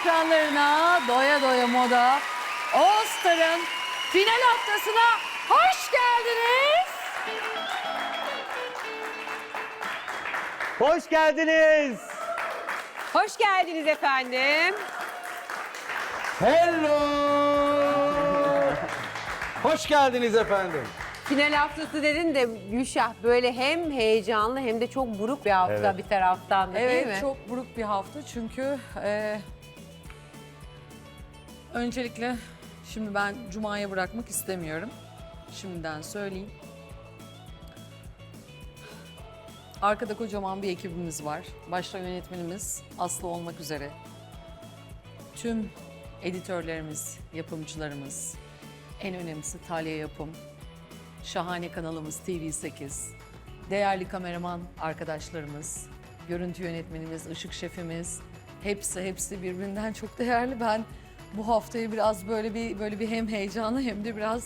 ekranlarına doya doya moda All Star'ın final haftasına hoş geldiniz. Hoş geldiniz. Hoş geldiniz efendim. Hello. Hoş geldiniz efendim. Final haftası dedin de Gülşah böyle hem heyecanlı hem de çok buruk bir hafta Evet. bir taraftan da değil mi? Evet çok buruk bir hafta çünkü e, öncelikle şimdi ben Cuma'ya bırakmak istemiyorum. Şimdiden söyleyeyim. Arkada kocaman bir ekibimiz var. Başta yönetmenimiz Aslı olmak üzere. Tüm editörlerimiz, yapımcılarımız, en önemlisi Talya Yapım, şahane kanalımız TV8, değerli kameraman arkadaşlarımız, görüntü yönetmenimiz, ışık şefimiz, hepsi hepsi birbirinden çok değerli. Ben bu haftayı biraz böyle bir böyle bir hem heyecanlı hem de biraz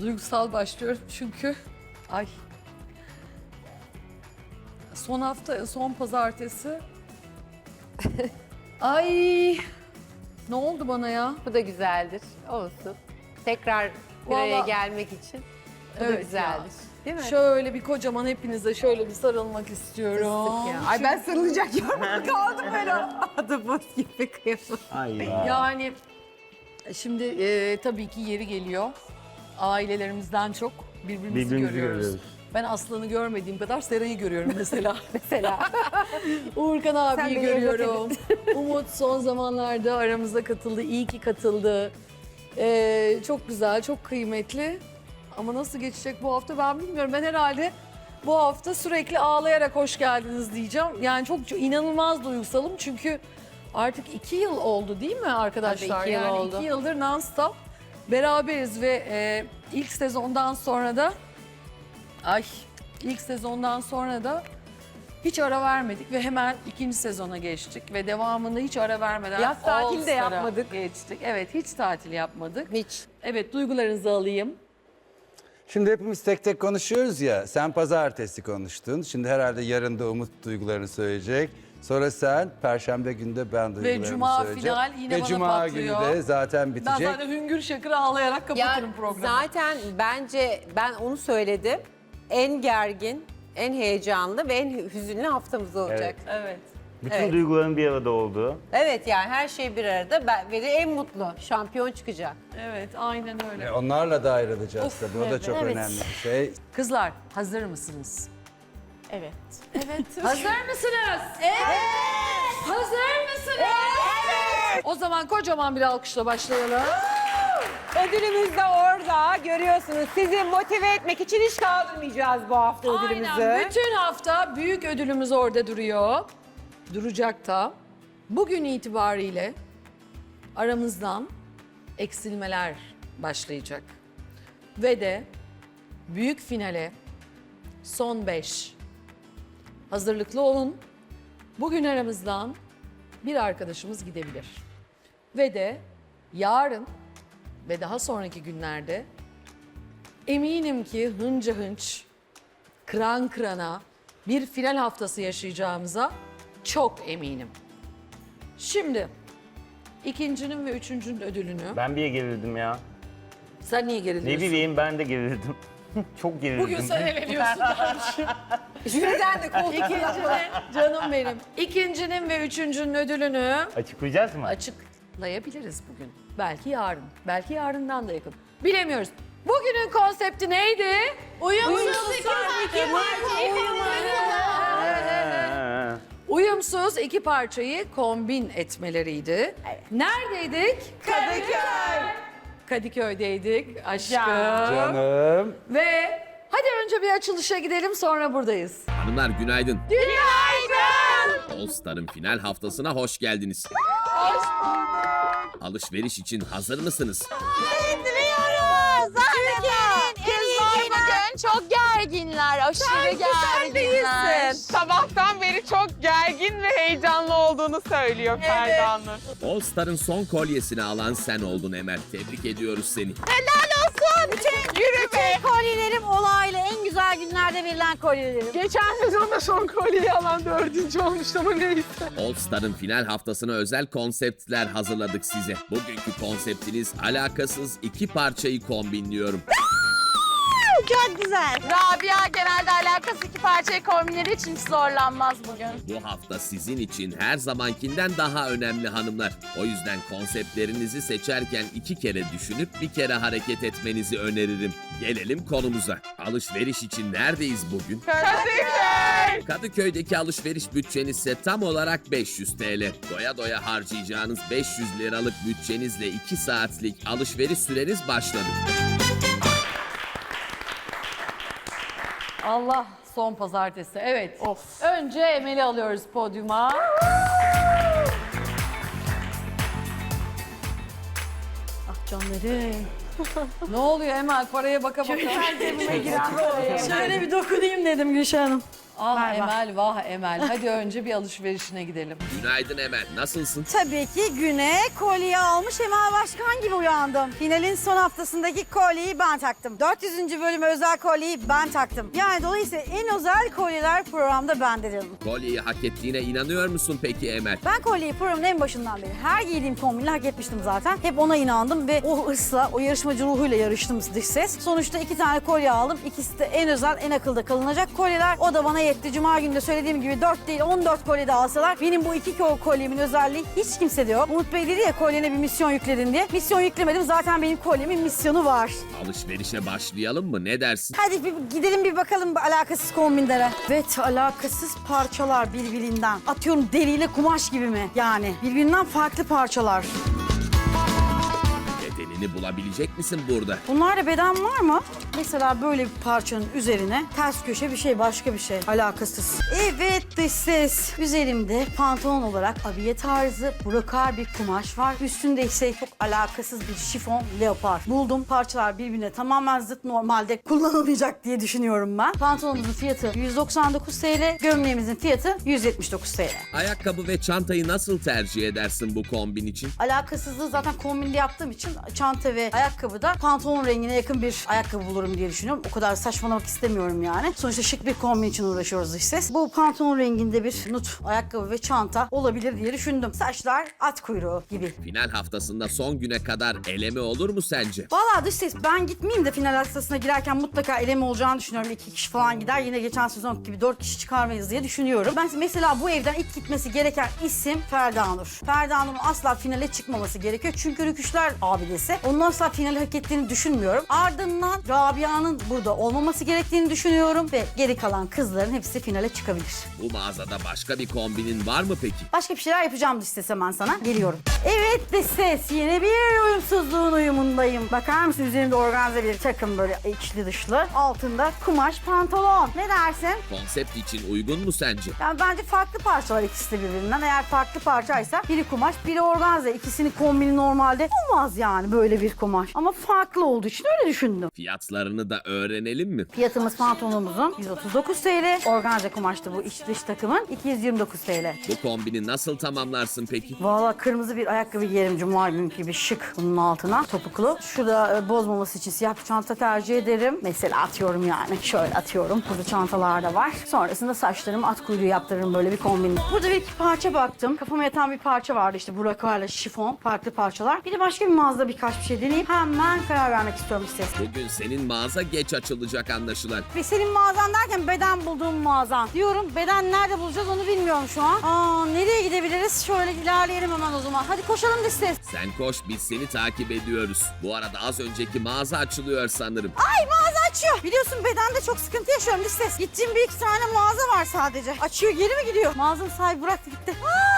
duygusal başlıyorum çünkü ay son hafta son pazartesi ay ne oldu bana ya? Bu da güzeldir. Olsun. Tekrar bir araya Vallahi- gelmek için. Bu da Evet güzeldir. Değil mi? Şöyle bir kocaman hepinize şöyle bir sarılmak istiyorum. Ya. Ay ben sarılacak yorum kaldım böyle. Adı buz gibi kıyamam. Ay Yani şimdi e, tabii ki yeri geliyor. Ailelerimizden çok birbirimizi, Birbirimizi görüyoruz. görüyoruz. Ben Aslan'ı görmediğim kadar Seray'ı görüyorum mesela. Mesela. Uğurkan abiyi beni görüyorum. Umut son zamanlarda aramıza katıldı. İyi ki katıldı. Ee, çok güzel, çok kıymetli. Ama nasıl geçecek bu hafta ben bilmiyorum. Ben herhalde bu hafta sürekli ağlayarak hoş geldiniz diyeceğim. Yani çok, çok inanılmaz duygusalım çünkü artık iki yıl oldu değil mi arkadaşlar? Tabii iki yıl yani oldu. iki yıldır non-stop beraberiz ve e, ilk sezondan sonra da ay ilk sezondan sonra da hiç ara vermedik ve hemen ikinci sezona geçtik ve devamında hiç ara vermeden Yaz tatili All de Star'a yapmadık. Geçtik. Evet hiç tatil yapmadık. Hiç. Evet duygularınızı alayım. Şimdi hepimiz tek tek konuşuyoruz ya. Sen pazartesi konuştun. Şimdi herhalde yarın da Umut duygularını söyleyecek. Sonra sen perşembe günde ben duygularımı Cuma söyleyeceğim. final yine Ve bana Cuma patlıyor. günü de zaten Ben bitecek. zaten hüngür şakır ağlayarak Ya kapatırım programı. zaten bence ben onu söyledim. En gergin, en heyecanlı ve en hüzünlü haftamız olacak. Evet. Evet. Bütün Evet. duyguların bir arada olduğu. Evet yani her şey bir arada ben, ve de en mutlu şampiyon çıkacak. Evet aynen öyle. E, Onlarla da ayrılacağız Of, tabii. O da evet. çok Evet. önemli bir şey. Kızlar hazır mısınız? Evet. Hazır mısınız? Evet. Hazır mısınız? Evet. O zaman kocaman bir alkışla başlayalım. Ödülümüz de orada görüyorsunuz. Sizi motive etmek için hiç kaldırmayacağız bu hafta ödülümüzü. Aynen. Bütün hafta büyük ödülümüz orada duruyor. Duracak da. Bugün itibariyle aramızdan eksilmeler başlayacak. Ve de büyük finale son beş. Hazırlıklı olun. Bugün aramızdan bir arkadaşımız gidebilir. Ve de yarın ve daha sonraki günlerde eminim ki hınca hınç kıran kırana bir final haftası yaşayacağımıza çok eminim. Şimdi ikincinin ve üçüncünün ödülünü Ben bir gerildim ya. sen niye Ne geriliyorsun? bileyim ben de gerildim. Çok gerildim. Bugün sen eleniyorsun. Jüriden de koltuk İkincinin, canım benim. İkincinin ve üçüncünün ödülünü Açıklayacağız mı? açıklayabiliriz bugün. Belki yarın, belki yarından da yakın. Bilemiyoruz. Bugünün konsepti neydi? Uyumsuz iki parça. Ha. Uyumsuz iki parçayı kombin etmeleriydi. Neredeydik? Kadıköy. Kadıköy'deydik aşkım. Canım. Ve hadi önce bir açılışa gidelim sonra buradayız. Hanımlar günaydın. Günaydın. Star'ın final haftasına hoş geldiniz. Alışveriş için hazır mısınız? Türkiye'nin bugün. Çok gerginler. Aşırı gerginler. Sabahtan beri çok gergin ve heyecanlı olduğunu söylüyor Ferda Nur. All Star'ın son kolyesini alan sen oldun Emel. Tebrik ediyoruz seni. Yürü be! Kolyelerim olaylı en güzel günlerde verilen kolyelerim. Geçen sezonda son kolyeyi alan dördüncü olmuş ama neyse. All Star'ın final haftasına özel konseptler hazırladık size. Bugünkü konseptiniz alakasız iki parçayı kombinliyorum. Çok güzel. Rabia genelde alakası iki parçayı kombinleri için hiç zorlanmaz bugün. Bu hafta sizin için her zamankinden daha önemli hanımlar. O yüzden konseptlerinizi seçerken iki kere düşünüp bir kere hareket etmenizi öneririm. Gelelim konumuza. Alışveriş için neredeyiz bugün? Kadıköy! Kadıköy'deki alışveriş bütçeniz ise tam olarak 500 TL. Doya doya harcayacağınız 500 liralık bütçenizle 2 saatlik alışveriş süreniz başladı. Allah son pazartesi. Evet. Önce Emel'i alıyoruz podyuma. Ah canları. ne oluyor Emel? Paraya baka baka. Şöyle bir dokunayım dedim Gülşah Hanım. Ah ver. Emel, vah Emel. Hadi önce bir alışverişine gidelim. Günaydın Emel, nasılsın? Tabii ki güne kolye almış Emel Başkan gibi uyandım. Finalin son haftasındaki kolyeyi ben taktım. 400. bölüme özel kolyeyi ben taktım. Yani dolayısıyla en özel kolyeler programda bendedir. Kolyeyi hak ettiğine inanıyor musun peki Emel? Ben kolyeyi programın en başından beri her giydiğim kombinle hak etmiştim zaten. Hep ona inandım ve o hırsla, o yarışmacı ruhuyla yarıştım dış ses. Sonuçta iki tane kolye aldım. İkisi de en özel, en akılda kalınacak kolyeler. O da bana yetti. Cuma günü de söylediğim gibi 4 değil 14 kolye de alsalar benim bu iki ko- kolyemin özelliği hiç kimsede yok. Umut Bey dedi ya kolyene bir misyon yükledin diye. Misyon yüklemedim zaten benim kolyemin misyonu var. Alışverişe başlayalım mı? Ne dersin? Hadi bir gidelim bir bakalım bu alakasız kombinlere. Evet alakasız parçalar birbirinden. Atıyorum deriyle kumaş gibi mi? Yani birbirinden farklı parçalar. Bedenini bulabilecek misin burada? Bunlarda beden var mı? Mesela böyle bir parçanın üzerine ters köşe bir şey başka bir şey alakasız. Evet dış ses. Üzerimde pantolon olarak abiye tarzı brokar bir kumaş var. Üstünde ise çok alakasız bir şifon leopar. Buldum parçalar birbirine tamamen zıt normalde kullanılmayacak diye düşünüyorum ben. Pantolonumuzun fiyatı 199 TL, gömleğimizin fiyatı 179 TL. Ayakkabı ve çantayı nasıl tercih edersin bu kombin için? Alakasızlığı zaten kombinde yaptığım için çanta ve ayakkabıda pantolon rengine yakın bir ayakkabı bulurum diye düşünüyorum. O kadar saçmalamak istemiyorum yani. Sonuçta şık bir kombin için uğraşıyoruz ses. Bu pantolon renginde bir nut ayakkabı ve çanta olabilir diye düşündüm. Saçlar at kuyruğu gibi. Final haftasında son güne kadar eleme olur mu sence? Valla dış ses ben gitmeyeyim de final hastasına girerken mutlaka eleme olacağını düşünüyorum. İki kişi falan gider. Yine geçen sezon gibi dört kişi çıkarmayız diye düşünüyorum. Ben mesela bu evden ilk gitmesi gereken isim Ferda Nur. Ferda Nur'un asla finale çıkmaması gerekiyor. Çünkü Rüküşler abidesi. Onun asla finali hak ettiğini düşünmüyorum. Ardından Rabia'nın burada olmaması gerektiğini düşünüyorum. Ve geri kalan kızların hepsi finale çıkabilir. Bu mağazada başka bir kombinin var mı peki? Başka bir şeyler yapacağım ses hemen sana. Geliyorum. Evet dış ses. Yine bir uyumsuzluğun uyumundayım. Bakar mısın üzerimde organza bir takım böyle içli dışlı. Altında kumaş pantolon. Ne dersin? Konsept için uygun mu sence? Yani bence farklı parçalar ikisi de birbirinden. Eğer farklı parçaysa biri kumaş, biri organza. İkisinin kombini normalde olmaz yani böyle bir kumaş. Ama farklı olduğu için öyle düşündüm. Fiyatlarını da öğrenelim mi? Fiyatımız pantolonumuzun 139 TL. Organza kumaştı bu iç dış takımın 229 TL. Bu kombini nasıl tamamlarsın peki? Valla kırmızı bir ayakkabı giyerim cuma günkü gibi şık bunun altına topuklu. Şurada e, bozmaması için siyah bir çanta tercih ederim. Mesela atıyorum yani şöyle atıyorum. Burada çantalar da var. Sonrasında saçlarımı at kuyruğu yaptırırım böyle bir kombin. Burada bir iki parça baktım. Kafama yatan bir parça vardı işte burakarla şifon farklı parçalar. Bir de başka bir mağazada birkaç bir şey deneyip hemen karar vermek istiyorum size. Bugün senin mağaza geç açılacak anlaşılan. Ve senin mağazan derken beden bulduğum mağazan. Diyorum beden nerede bulacağız onu bilmiyorum şu an. Aa nereye gidebiliriz? Şöyle ilerleyelim hemen o zaman. Hadi koşalım ses. Sen koş biz seni takip ediyoruz. Bu arada az önceki mağaza açılıyor sanırım. Ay mağaza açıyor. Biliyorsun bedende çok sıkıntı yaşıyorum ses. Gittiğim bir iki tane mağaza var sadece. Açıyor geri mi gidiyor? Mağazanın sahibi bıraktı gitti. Aa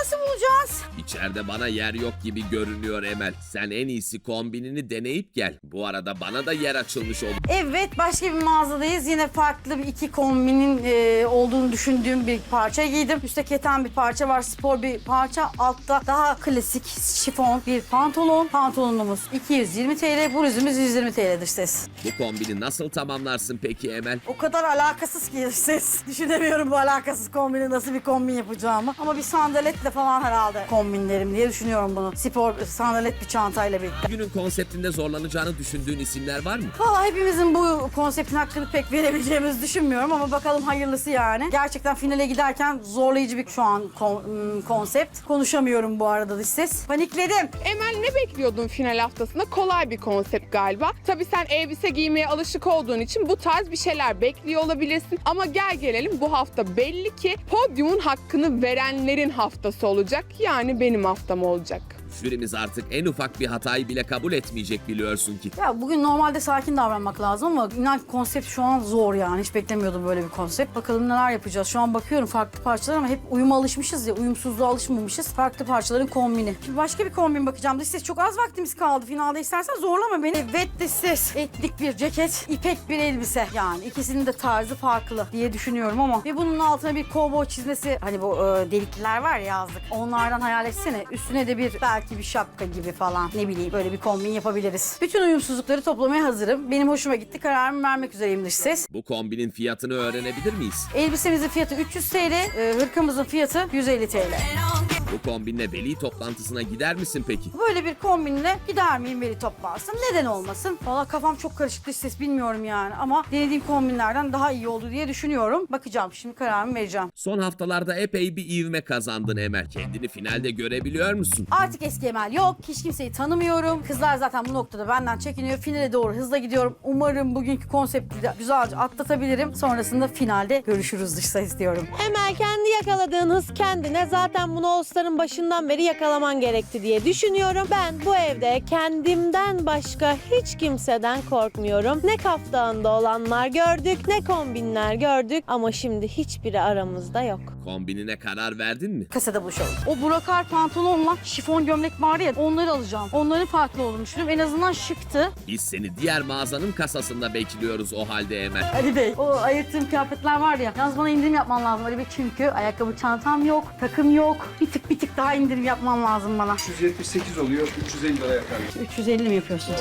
nasıl bulacağız? İçeride bana yer yok gibi görünüyor Emel. Sen en iyisi kombinini deneyip gel. Bu arada bana da yer açılmış olur. Evet başka bir mağazadayız. Yine farklı bir iki kombinin e, olduğunu düşündüğüm bir parça giydim. Üstte keten bir parça var. Spor bir parça. Altta daha klasik şifon bir pantolon. Pantolonumuz 220 TL. Bu yüzümüz 120 TL'dir ses. Bu kombini nasıl tamamlarsın peki Emel? O kadar alakasız ki ses. Düşünemiyorum bu alakasız kombini nasıl bir kombin yapacağımı. Ama bir sandaletle falan herhalde kombinlerim diye düşünüyorum bunu. Spor sandalet bir çantayla birlikte. Günün konseptinde zorlanacağını düşündüğün isimler var mı? Valla hepimizin bu konseptin hakkını pek verebileceğimizi düşünmüyorum ama bakalım hayırlısı yani. Gerçekten finale giderken zorlayıcı bir şu an kon- ım, konsept. Konuşamıyorum bu arada dış ses. Panikledim. Emel ne bekliyordun final haftasında? Kolay bir konsept galiba. Tabii sen elbise giymeye alışık olduğun için bu tarz bir şeyler bekliyor olabilirsin. Ama gel gelelim bu hafta belli ki podyumun hakkını verenlerin haftası olacak. Yani benim haftam olacak. Jürimiz artık en ufak bir hatayı bile kabul etmeyecek biliyorsun ki. Ya bugün normalde sakin davranmak lazım ama inan konsept şu an zor yani. Hiç beklemiyordum böyle bir konsept. Bakalım neler yapacağız. Şu an bakıyorum farklı parçalar ama hep uyuma alışmışız ya. Uyumsuzluğa alışmamışız. Farklı parçaların kombini. Şimdi başka bir kombin bakacağım. Dış ses çok az vaktimiz kaldı. Finalde istersen zorlama beni. Evet dış ses. Etlik bir ceket, ipek bir elbise. Yani ikisinin de tarzı farklı diye düşünüyorum ama. Ve bunun altına bir kovboy çizmesi. Hani bu e, delikliler var ya yazlık. Onlardan hayal etsene. Üstüne de bir belki bir şapka gibi falan. Ne bileyim böyle bir kombin yapabiliriz. Bütün uyumsuzlukları toplamaya hazırım. Benim hoşuma gitti. Kararımı vermek üzereyim dış ses. Bu kombinin fiyatını öğrenebilir miyiz? Elbisemizin fiyatı 300 TL, e, hırkamızın fiyatı 150 TL. Bu kombinle veli toplantısına gider misin peki? Böyle bir kombinle gider miyim veri toplansın? Neden olmasın? Valla kafam çok karışık dış ses bilmiyorum yani ama denediğim kombinlerden daha iyi oldu diye düşünüyorum. Bakacağım şimdi kararımı vereceğim. Son haftalarda epey bir ivme kazandın Emel. Kendini finalde görebiliyor musun? Artık eski Emel yok. Hiç kimseyi tanımıyorum. Kızlar zaten bu noktada benden çekiniyor. Finale doğru hızla gidiyorum. Umarım bugünkü konsepti de güzelce atlatabilirim. Sonrasında finalde görüşürüz dış ses diyorum. Emel kendi yakaladığın hız kendine zaten bunu All Star'ın başından beri yakalaman gerekti diye düşünüyorum. Ben bu evde kendimden başka hiç kimseden korkmuyorum. Ne kaftağında olanlar gördük ne kombinler gördük ama şimdi hiçbiri aramızda yok. Kombinine karar verdin mi? Kasada buluşalım. O brokar pantolonla şifon gömlek var ya onları alacağım. Onların farklı olduğunu düşünüyorum. En azından şıktı. Biz seni diğer mağazanın kasasında bekliyoruz o halde Emel. Ali Bey. O ayırttığım kıyafetler var ya. Yalnız bana indirim yapman lazım Ali Bey. Çünkü ayakkabı çantam yok, takım yok. Bir tık bir tık daha indirim yapman lazım bana. 378 oluyor, 350 lira yapar. 350 mi yapıyorsun?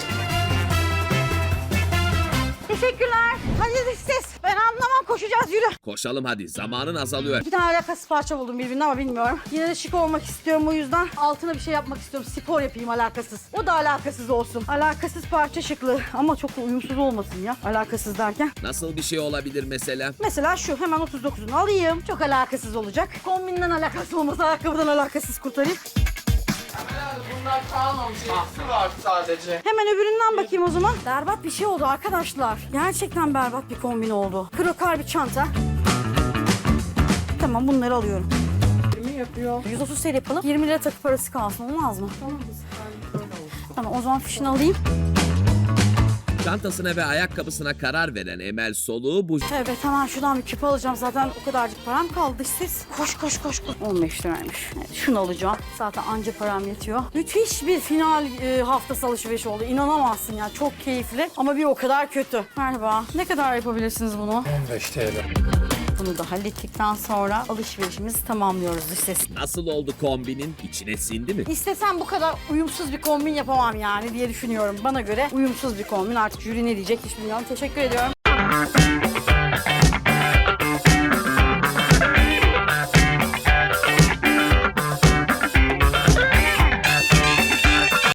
Teşekkürler. Hadi dış ses. Ben anlamam koşacağız yürü. Koşalım hadi zamanın azalıyor. İki tane alakasız parça buldum birbirine ama bilmiyorum. Yine de şık olmak istiyorum o yüzden. Altına bir şey yapmak istiyorum. Spor yapayım alakasız. O da alakasız olsun. Alakasız parça şıklı. Ama çok da uyumsuz olmasın ya. Alakasız derken. Nasıl bir şey olabilir mesela? Mesela şu hemen 39'unu alayım. Çok alakasız olacak. Kombinden alakasız olmasa ayakkabıdan alakasız kurtarayım. Bunlar kalmamış. Mahsur var sadece. Hemen öbüründen bakayım o zaman. Berbat bir şey oldu arkadaşlar. Gerçekten berbat bir kombin oldu. Krokar bir çanta. Tamam bunları alıyorum. 20 yapıyor. 130 TL yapalım. 20 lira takı parası kalsın olmaz mı? Tamam o zaman fişini alayım. Çantasına ve ayakkabısına karar veren Emel soluğu bu Evet hemen şuradan bir küpe alacağım. Zaten o kadarcık param kaldı siz. Koş koş koş koş. 15 liraymış. Evet, şunu alacağım. Zaten anca param yetiyor. Müthiş bir final e, haftası alışveriş oldu. İnanamazsın ya. Çok keyifli ama bir o kadar kötü. Merhaba. Ne kadar yapabilirsiniz bunu? 15 TL. Bunu da hallettikten sonra alışverişimizi tamamlıyoruz ses. nasıl oldu kombinin? İçine sindi mi? İstesem bu kadar uyumsuz bir kombin yapamam yani diye düşünüyorum. Bana göre uyumsuz bir kombin. Artık jüri ne diyecek hiç bilmiyorum. Teşekkür ediyorum.